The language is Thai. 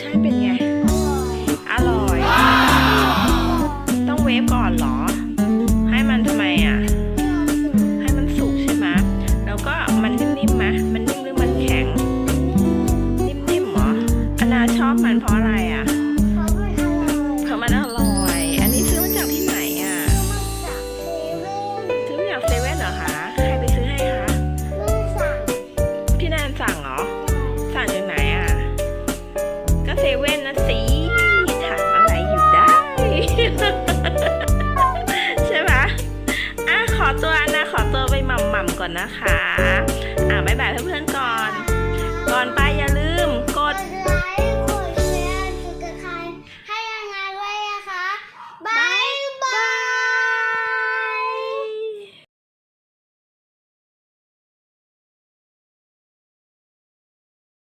ชาติเป็นไง อร่อย ต้องเวฟก่อนเหรอ ให้มันทำไมอะ ให้มันสุกใช่ไหมแล้วก็มันนิ่มๆไหมมันนิ่มหรือมันแข็ง นิ่มๆเหรอ อนาชอบมันเพราะอะไรอะ เพราะมันอร่อย ก่อนนะคะ